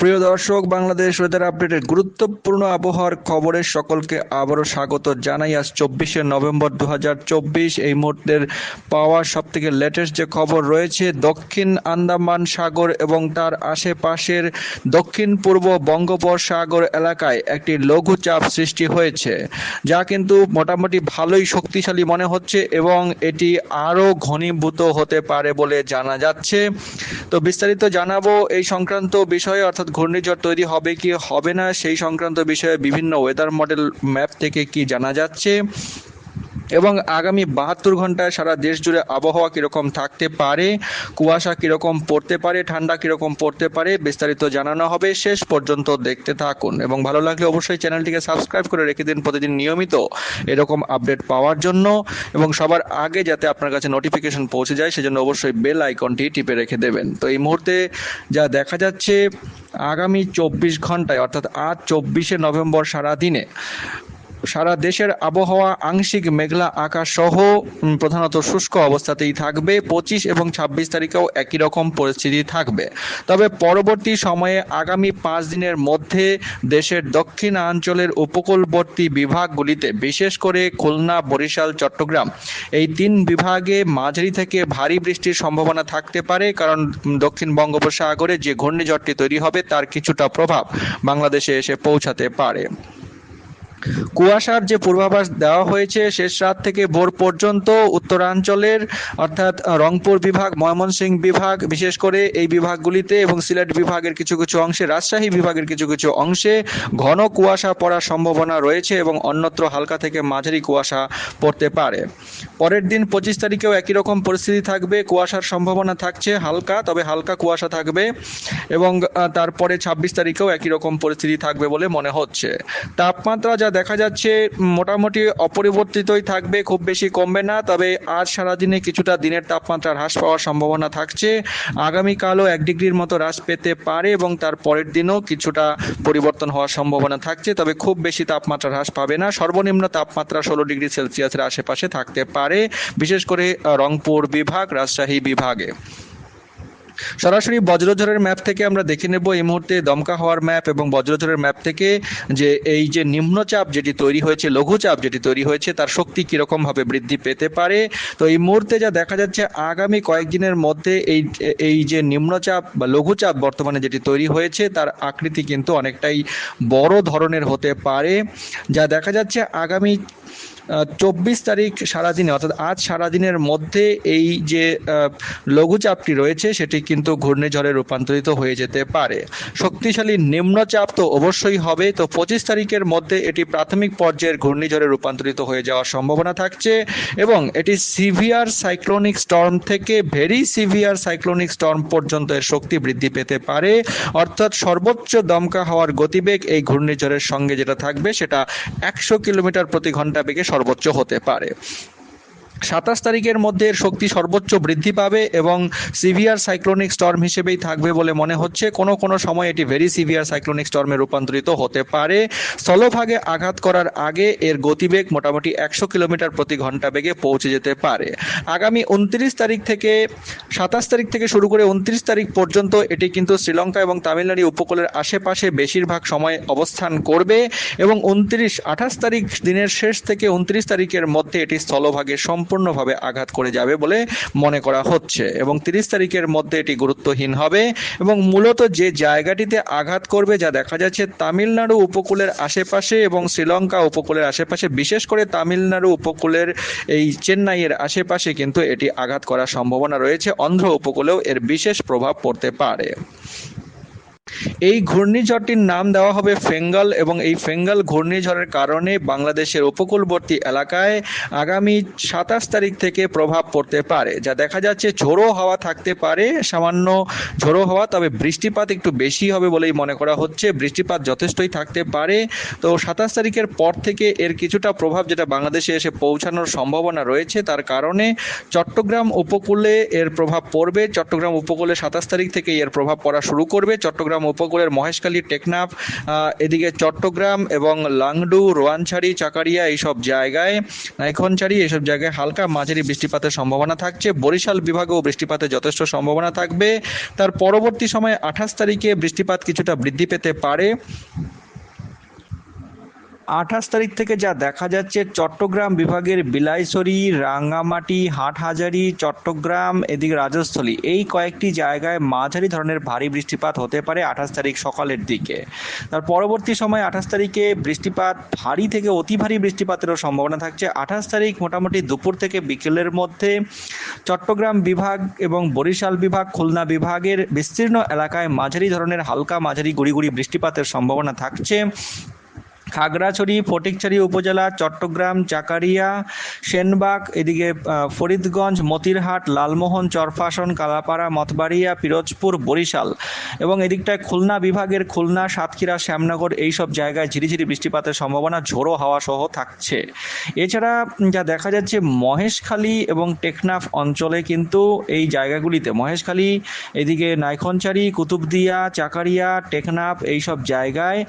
প্রিয় দর্শক, বাংলাদেশ ওয়েদার আপডেটের গুরুত্বপূর্ণ আবহাওয়ার খবরের সকলকে আবারও স্বাগত জানাই। আজ চব্বিশে নভেম্বর দু হাজার চব্বিশ, এই মুহূর্তের পাওয়া সব থেকে লেটেস্ট যে খবর রয়েছে, দক্ষিণ আন্দামান সাগর এবং তার আশেপাশের দক্ষিণ পূর্ব বঙ্গোপসাগর এলাকায় একটি লঘুচাপ সৃষ্টি হয়েছে, যা কিন্তু মোটামুটি ভালোই শক্তিশালী মনে হচ্ছে এবং এটি আরও ঘনীভূত হতে পারে বলে জানা যাচ্ছে। তো বিস্তারিত জানাব এই সংক্রান্ত বিষয়ে, অর্থাৎ ঘূর্ণিঝড় তৈরি হবে কি হবে না, সেই সংক্রান্ত বিষয়ে বিভিন্ন ওয়েদার মডেল ম্যাপ থেকে কি জানা যাচ্ছে? এবং আগামী বাহাত্তর ঘন্টায় সারা দেশ জুড়ে আবহাওয়া কীরকম থাকতে পারে, কুয়াশা কীরকম পড়তে পারে, ঠান্ডা কীরকম পড়তে পারে, বিস্তারিত জানানো হবে। শেষ পর্যন্ত দেখতে থাকুন। এবং ভালো লাগলে অবশ্যই চ্যানেলটিকে সাবস্ক্রাইব করে রেখে দিন প্রতিদিন নিয়মিত এরকম আপডেট পাওয়ার জন্য। এবং সবার আগে যাতে আপনার কাছে নোটিফিকেশন পৌঁছে যায়, সেজন্য অবশ্যই বেল আইকনটি টিপে রেখে দেবেন। তো এই মুহূর্তে যা দেখা যাচ্ছে, আগামী চব্বিশ ঘন্টায়, অর্থাৎ আজ চব্বিশে নভেম্বর সারা দিনে সারা দেশের আবহাওয়া, আংশিক মেঘলা আকাশ সহ প্রধানত শুষ্ক অবস্থাতেই থাকবে। পঁচিশ এবং ছাব্বিশ তারিখেও একই রকম পরিস্থিতি থাকবে। তবে পরবর্তী সময়ে আগামী পাঁচ দিনের মধ্যে দেশের দক্ষিণাঞ্চলের উপকূলবর্তী বিভাগগুলিতে, বিশেষ করে খুলনা, বরিশাল, চট্টগ্রাম, এই তিন বিভাগে মাঝারি থেকে ভারী বৃষ্টির সম্ভাবনা থাকতে পারে। কারণ দক্ষিণ বঙ্গোপসাগরে যে ঘূর্ণিঝড়টি তৈরি হবে, তার কিছুটা প্রভাব বাংলাদেশে এসে পৌঁছাতে পারে। কুয়াশার যে পূর্বাভাস দেওয়া হয়েছে শেষ রাত থেকে ভোর পর্যন্ত উত্তরাঞ্চলের, অর্থাৎ রংপুর বিভাগ, ময়মনসিংহ বিভাগ, বিশেষ করে এই বিভাগগুলিতে এবং সিলেট বিভাগের কিছু কিছু অংশে, রাজশাহী বিভাগের কিছু কিছু অংশে ঘন কুয়াশা পড়ার সম্ভাবনা রয়েছে এবং অন্যত্র হালকা থেকে মাঝারি কুয়াশা পড়তে পারে। পরের দিন পঁচিশ তারিখেও একই রকম পরিস্থিতি থাকবে। কুয়াশার সম্ভাবনা থাকছে হালকা, তবে হালকা কুয়াশা থাকবে এবং তারপরে ছাব্বিশ তারিখেও একই রকম পরিস্থিতি থাকবে বলে মনে হচ্ছে। তাপমাত্রা যা দেখা যাচ্ছে, মোটামুটি অপরিবর্তিতই থাকবে, খুব বেশি কমবে না। তবে আজ সারাদিনে কিছুটা দিনের তাপমাত্রা হ্রাস পাওয়ার সম্ভাবনা থাকছে। আগামীকালও এক ডিগ্রির মতো হ্রাস পেতে পারে এবং তার পরের দিনও কিছুটা পরিবর্তন হওয়ার সম্ভাবনা থাকছে। তবে খুব বেশি তাপমাত্রা হ্রাস পাবে না। সর্বনিম্ন তাপমাত্রা ষোলো ডিগ্রি সেলসিয়াসের আশেপাশে থাকতে পারে। বিশেষ করে রংপুর বিভাগ, রাজশাহী বিভাগে। সরাসরি বজ্রঝড়ের ম্যাপ থেকে আমরা দেখে নেব এই মুহূর্তে দমকা হওয়ার ম্যাপ এবং বজ্রঝড়ের ম্যাপ থেকে যে এই যে নিম্নচাপ যেটি তৈরি হয়েছে, লঘুচাপ যেটি তৈরি হয়েছে, তার শক্তি কীরকম ভাবে বৃদ্ধি পেতে পারে? তো এই মুহূর্তে যা দেখা যাচ্ছে, আগামী কয়েকদিনের মধ্যে এই এই যে নিম্নচাপ বা লঘুচাপ বর্তমানে যেটি তৈরি হয়েছে, তার আকৃতি কিন্তু অনেকটাই বড় ধরনের হতে পারে। যা দেখা যাচ্ছে, আগামী চব্বিশ তারিখ সারাদিনে, অর্থাৎ আজ সারাদিনের মধ্যে এই যে লঘুচাপটি রয়েছে, সেটি কিন্তু ঘূর্ণিঝড়ে রূপান্তরিত হয়ে যেতে পারে। শক্তিশালী নিম্নচাপ তো অবশ্যই হবে, তো পঁচিশ তারিখের মধ্যে এটি প্রাথমিক পর্যায়ের ঘূর্ণিঝড়ে রূপান্তরিত হয়ে যাওয়ার সম্ভাবনা থাকছে এবং এটি সিভিয়ার সাইক্লোনিক স্টর্ম থেকে ভেরি সিভিয়ার সাইক্লোনিক স্টর্ম পর্যন্ত এর শক্তি বৃদ্ধি পেতে পারে। অর্থাৎ সর্বোচ্চ দমকা হওয়ার গতিবেগ এই ঘূর্ণিঝড়ের সঙ্গে যেটা থাকবে, সেটা একশো কিলোমিটার প্রতি ঘণ্টা বেগে সর্বোচ্চ হতে পারে। সাতাশ তারিখের মধ্যে শক্তি সর্বোচ্চ বৃদ্ধি পাবে এবং সিভিয়ার সাইক্লোনিক স্টর্ম হিসেবেই থাকবে বলে মনে হচ্ছে। কোনো কোনো সময় এটি ভেরি সিভিয়ার সাইক্লোনিক স্টর্মে রূপান্তরিত হতে পারে। স্থলভাগে আঘাত করার আগে এর গতিবেগ মোটামুটি একশো কিলোমিটার প্রতি ঘণ্টা বেগে পৌঁছে যেতে পারে। আগামী উনত্রিশ তারিখ থেকে, সাতাশ তারিখ থেকে শুরু করে উনত্রিশ তারিখ পর্যন্ত এটি কিন্তু শ্রীলঙ্কা এবং তামিলনাড়ু উপকূলের আশেপাশে বেশিরভাগ সময় অবস্থান করবে এবং উনত্রিশ, আঠাশ তারিখ দিনের শেষ থেকে উনত্রিশ তারিখের মধ্যে এটি স্থলভাগে সম্পূর্ণভাবে আঘাত করে যাবে বলে মনে করা হচ্ছে। এবং তিরিশ তারিখের মধ্যে এটি গুরুত্বহীন হবে। এবং মূলত যে জায়গাটিতে আঘাত করবে যা দেখা যাচ্ছে তামিলনাড়ু উপকূলের আশেপাশে এবং শ্রীলঙ্কা উপকূলের আশেপাশে, বিশেষ করে তামিলনাড়ু উপকূলের এই চেন্নাইয়ের আশেপাশে কিন্তু এটি আঘাত করার সম্ভাবনা রয়েছে। অন্ধ্র উপকূলেও এর বিশেষ প্রভাব পড়তে পারে। এই ঘূর্ণিঝড়টির নাম দেওয়া হবে ফেঙ্গাল এবং এই ফেঙ্গাল ঘূর্ণিঝড়ের কারণে বাংলাদেশের উপকূলবর্তী এলাকায় আগামী সাতাশ তারিখ থেকে প্রভাব পড়তে পারে, যা দেখা যাচ্ছে ঝোড়ো হাওয়া থাকতে পারে, সামান্য ঝোড়ো হাওয়া, তবে বৃষ্টিপাত একটু বেশি হবে বলেই মনে করা হচ্ছে। বৃষ্টিপাত যথেষ্টই থাকতে পারে। তো সাতাশ তারিখের পর থেকে এর কিছুটা প্রভাব যেটা বাংলাদেশে এসে পৌঁছানোর সম্ভাবনা রয়েছে, তার কারণে চট্টগ্রাম উপকূলে এর প্রভাব পড়বে। চট্টগ্রাম উপকূলে সাতাশ তারিখ থেকে এর প্রভাব পড়া শুরু করবে। চট্টগ্রাম উপকূল উপকূলের মহেশখালী, টেকনাফ এদিকে চট্টগ্রাম এবং লাংডু, রোয়ানছাড়ি, চাকারিয়া এইসব জায়গায়, নাইখনছাড়ি এইসব জায়গায় হালকা মাঝারি বৃষ্টিপাতের সম্ভাবনা থাকছে। বরিশাল বিভাগেও বৃষ্টিপাতের যথেষ্ট সম্ভাবনা থাকবে। তার পরবর্তী সময়ে আঠাশ তারিখে বৃষ্টিপাত কিছুটা বৃদ্ধি পেতে পারে। আঠাশ তারিখ থেকে যা দেখা যাচ্ছে, চট্টগ্রাম বিভাগের বিলাইছড়ি, রাঙ্গামাটি, হাটহাজারি, চট্টগ্রাম এদিকে রাজস্থলী এই কয়েকটি জায়গায় মাঝারি ধরনের ভারী বৃষ্টিপাত হতে পারে আঠাশ তারিখ সকালের দিকে। তার পরবর্তী সময় আঠাশ তারিখে বৃষ্টিপাত ভারী থেকে অতি ভারী বৃষ্টিপাতেরও সম্ভাবনা থাকছে। আঠাশ তারিখ মোটামুটি দুপুর থেকে বিকেলের মধ্যে চট্টগ্রাম বিভাগ এবং বরিশাল বিভাগ, খুলনা বিভাগের বিস্তীর্ণ এলাকায় মাঝারি ধরনের হালকা মাঝারি গুড়ি গুড়ি বৃষ্টিপাতের সম্ভাবনা থাকছে। খাগড়াছড়ি, ফটিকছড়ি উপজেলা, চট্টগ্রাম চাকারিয়া সেনবাগ, এদিকে ফরিদগঞ্জ, মতিরহাট, লালমোহন, চরফাসন, কালাপাড়া, মতবাড়িয়া, পিরোজপুর, বরিশাল এবং এদিকটায় খুলনা বিভাগের খুলনা, সাতক্ষীরা, শ্যামনগর এইসব জায়গায় ঝিরিঝিরি বৃষ্টিপাতের সম্ভাবনা ঝোড়ো হাওয়া সহ থাকছে। এছাড়া যা দেখা যাচ্ছে, মহেশখালী এবং টেকনাফ অঞ্চলে কিন্তু এই জায়গাগুলিতে, মহেশখালী, এদিকে নাইখনচারি কুতুবদিয়া, চাকারিয়া, টেকনাফ এইসব জায়গায়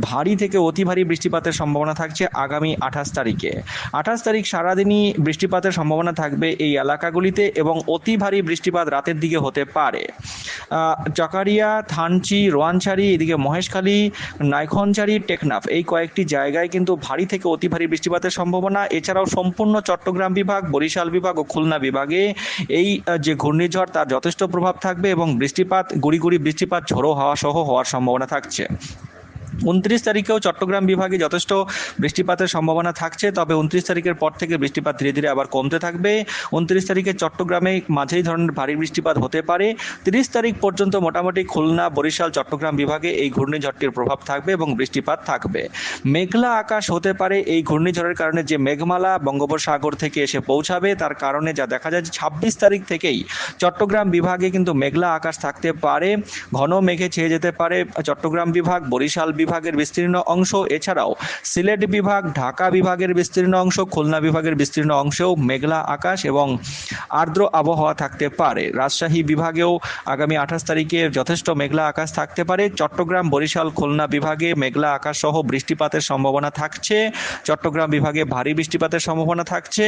ভারী থেকে অতি ভারী বৃষ্টিপাতের সম্ভাবনা থাকছে আগামী আঠাশ তারিখে। আঠাশ তারিখ সারাদিনই বৃষ্টিপাতের সম্ভাবনা থাকবে এই এলাকাগুলিতে এবং অতি ভারী বৃষ্টিপাত রাতের দিকে হতে পারে। চাকারিয়া, থানচি, রোয়ানছাড়ি, এদিকে মহেশখালী নাইখনচারি টেকনাফ এই কয়েকটি জায়গায় কিন্তু ভারী থেকে অতি ভারী বৃষ্টিপাতের সম্ভাবনা। এছাড়াও সম্পূর্ণ চট্টগ্রাম বিভাগ, বরিশাল বিভাগ ও খুলনা বিভাগে এই যে ঘূর্ণিঝড় তার যথেষ্ট প্রভাব থাকবে এবং বৃষ্টিপাত, গুড়ি গুড়ি বৃষ্টিপাত, ঝোড়ো হাওয়া সহ হওয়ার সম্ভাবনা থাকছে। উনত্রিশ তারিখেও চট্টগ্রাম বিভাগে যথেষ্ট বৃষ্টিপাতের সম্ভাবনা থাকছে, তবে উনত্রিশ তারিখের পর থেকে বৃষ্টিপাত ধীরে ধীরে আবার কমতে থাকবে। উনত্রিশ তারিখে চট্টগ্রামে মাঝারি ধরনের ভারী বৃষ্টিপাত হতে পারে। তিরিশ তারিখ পর্যন্ত মোটামুটি খুলনা, বরিশাল, চট্টগ্রাম বিভাগে এই ঘূর্ণিঝড়টির প্রভাব থাকবে এবং বৃষ্টিপাত থাকবে। মেঘলা আকাশ হতে পারে, এই ঘূর্ণিঝড়ের কারণে যে মেঘমালা বঙ্গোপসাগর থেকে এসে পৌঁছাবে, তার কারণে যা দেখা যায় ছাব্বিশ তারিখ থেকেই চট্টগ্রাম বিভাগে কিন্তু মেঘলা আকাশ থাকতে পারে। ঘন মেঘে ছেয়ে যেতে পারে চট্টগ্রাম বিভাগ, বরিশাল বিভাগের বিস্তীর্ণ অংশ। এছাড়াও সিলেট বিভাগ, ঢাকা বিভাগের বিস্তীর্ণ অংশ, খুলনা বিভাগের বিস্তীর্ণ অংশেও মেঘলা আকাশ এবং আর্দ্র আবহাওয়া থাকতে পারে। রাজশাহী বিভাগেও আগামী আঠাশ তারিখে যথেষ্ট মেঘলা আকাশ থাকতে পারে। চট্টগ্রাম, বরিশাল, খুলনা বিভাগে মেঘলা আকাশ সহ বৃষ্টিপাতের সম্ভাবনা থাকছে। চট্টগ্রাম বিভাগে ভারী বৃষ্টিপাতের সম্ভাবনা থাকছে।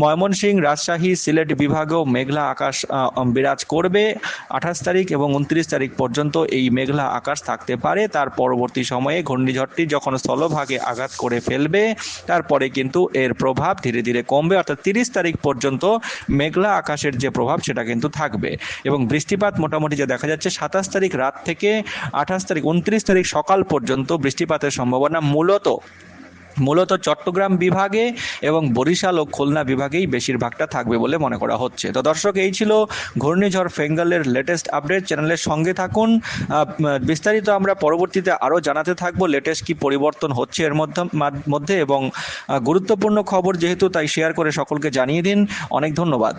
ময়মনসিংহ, রাজশাহী, সিলেট বিভাগেও মেঘলা আকাশ বিরাজ করবে। আঠাশ তারিখ এবং উনত্রিশ তারিখ পর্যন্ত এই মেঘলা আকাশ থাকতে পারে। তার পরবর্তী সময়ে ঘূর্ণিঝড়টি যখন স্থলভাগে আঘাত করে ফেলবে, তারপরে কিন্তু এর প্রভাব ধীরে ধীরে কমবে। অর্থাৎ তিরিশ তারিখ পর্যন্ত মেঘলা আকাশের যে প্রভাব, সেটা কিন্তু থাকবে। এবং বৃষ্টিপাত মোটামুটি যা দেখা যাচ্ছে, সাতাশ তারিখ রাত থেকে আঠাশ তারিখ, উনত্রিশ তারিখ সকাল পর্যন্ত বৃষ্টিপাতের সম্ভাবনা মূলত মূলত চট্টগ্রাম বিভাগে এবং বরিশাল ও খুলনা বিভাগেই বেশিরভাগটা থাকবে বলে মনে করা হচ্ছে। তো দর্শক, এই ছিল ঘূর্ণিঝড় ফেঙ্গালের লেটেস্ট আপডেট চ্যানেলের সঙ্গে থাকুন। বিস্তারিত আমরা পরবর্তীতে আরও জানাতে থাকব লেটেস্ট কি পরিবর্তন হচ্ছে এর মধ্যে এবং গুরুত্বপূর্ণ খবর যেহেতু, তাই শেয়ার করে সকলকে জানিয়ে দিন। অনেক ধন্যবাদ।